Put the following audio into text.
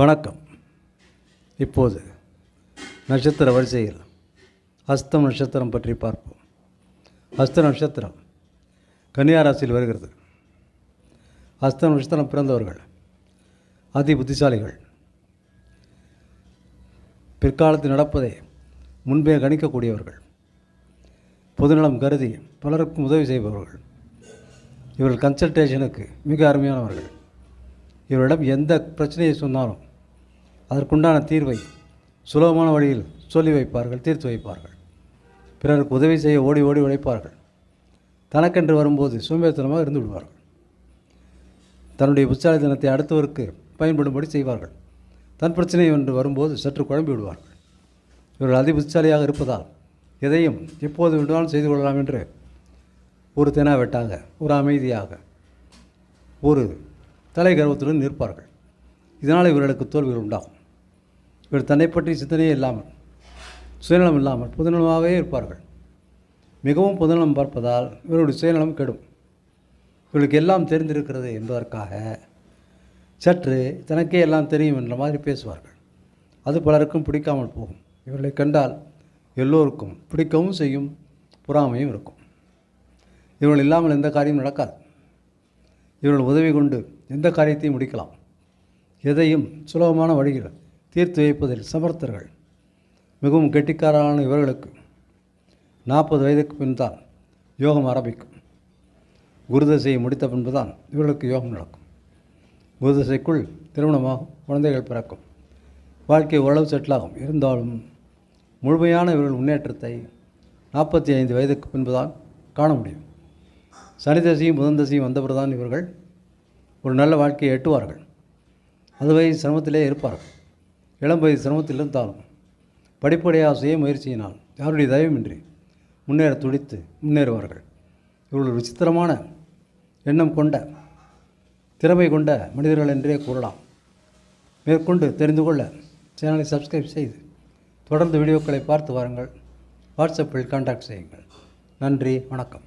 வணக்கம். இப்போது நட்சத்திர வரிசையில் அஸ்தம் நட்சத்திரம் பற்றி பார்ப்போம். அஸ்த நட்சத்திரம் கன்னியாராசியில் வருகிறது. அஸ்தம் நட்சத்திரம் பிறந்தவர்கள் அதி புத்திசாலிகள். பிற்காலத்தில் நடப்பதை முன்பே கணிக்கக்கூடியவர்கள். பொதுநலம் கருதி பலருக்கும் உதவி செய்பவர்கள். இவர்கள் கன்சல்டேஷனுக்கு மிக அருமையானவர்கள். இவரிடம் எந்த பிரச்சனையை சொன்னாலும் அதற்குண்டான தீர்வை சுலபமான வழியில் சொல்லி வைப்பார்கள் தீர்த்து வைப்பார்கள். பிறருக்கு உதவி செய்ய ஓடி ஓடி உழைப்பார்கள். தனக்கென்று வரும்போது சோம்பேறித்தனமாக இருந்து விடுவார்கள். தன்னுடைய புத்தாலித்தனத்தை அடுத்தவருக்கு பயன்படும்படி செய்வார்கள். தன் பிரச்சனை என்று வரும்போது சற்று குழம்பி விடுவார்கள். இவர்கள் அதி புத்திசாலியாக இருப்பதால் எதையும் எப்போது வேண்டுமானாலும் செய்து கொள்ளலாம் என்று ஒரு தெனாவெட்டாக ஒரு அமைதியாக ஒரு தலை கர்வத்துடன் நிற்பார்கள். இதனால் இவர்களுக்கு தோல்விகள் உண்டாகும். இவர் தன்னை பற்றி சிந்தனையே இல்லாமல் சுயநலம் இல்லாமல் பொதுநலமாகவே இருப்பார்கள். மிகவும் பொதுநலம் பார்ப்பதால் இவருடைய சுயநலம் கெடும். இவர்களுக்கு எல்லாம் தெரிந்திருக்கிறது என்பதற்காக சற்று தனக்கே எல்லாம் தெரியும் என்ற மாதிரி பேசுவார்கள். அது பலருக்கும் பிடிக்காமல் போகும். இவர்களை கண்டால் எல்லோருக்கும் பிடிக்கவும் செய்யும் பொறாமையும் இருக்கும். இவர்கள் இல்லாமல் எந்த காரியமும் நடக்காது. இவர்கள் உதவி கொண்டு எந்த காரியத்தையும் முடிக்கலாம். எதையும் சுலபமான வழிகள் தீர்த்து வைப்பதில் சமர்த்தர்கள். மிகவும் கெட்டிக்காரரான இவர்களுக்கு நாற்பது வயதுக்கு பின் தான் யோகம் ஆரம்பிக்கும். குருதசையை முடித்த பின்பு தான் இவர்களுக்கு யோகம் நடக்கும். குருதசைக்குள் திருமணமாகும் குழந்தைகள் பிறக்கும். வாழ்க்கை ஓரளவு செட்டிலாகும் இருந்தாலும் முழுமையான இவர்கள் முன்னேற்றத்தை நாற்பத்தி ஐந்து வயதுக்கு பின்பு தான் காண முடியும். சனிதசையும் புதன் தசையும் வந்தபிறகு இவர்கள் ஒரு நல்ல வாழ்க்கையை எட்டுவார்கள். அதுவரை சிரமத்திலே இருப்பார்கள். இளம் வயது சிரமத்தில் இருந்தாலும் படிப்படியாக செய்ய முயற்சியினால் யாருடைய தயவுமின்றி முன்னேற துடித்து முன்னேறுவார்கள். இவர்கள் விசித்திரமான எண்ணம் கொண்ட திறமை கொண்ட மனிதர்கள் என்றே கூறலாம். மேற்கொண்டு தெரிந்து கொள்ள சேனலை சப்ஸ்கிரைப் செய்து தொடர்ந்து வீடியோக்களை பார்த்து வாருங்கள். வாட்ஸ்அப்பில் கான்டாக்ட் செய்யுங்கள். நன்றி வணக்கம்.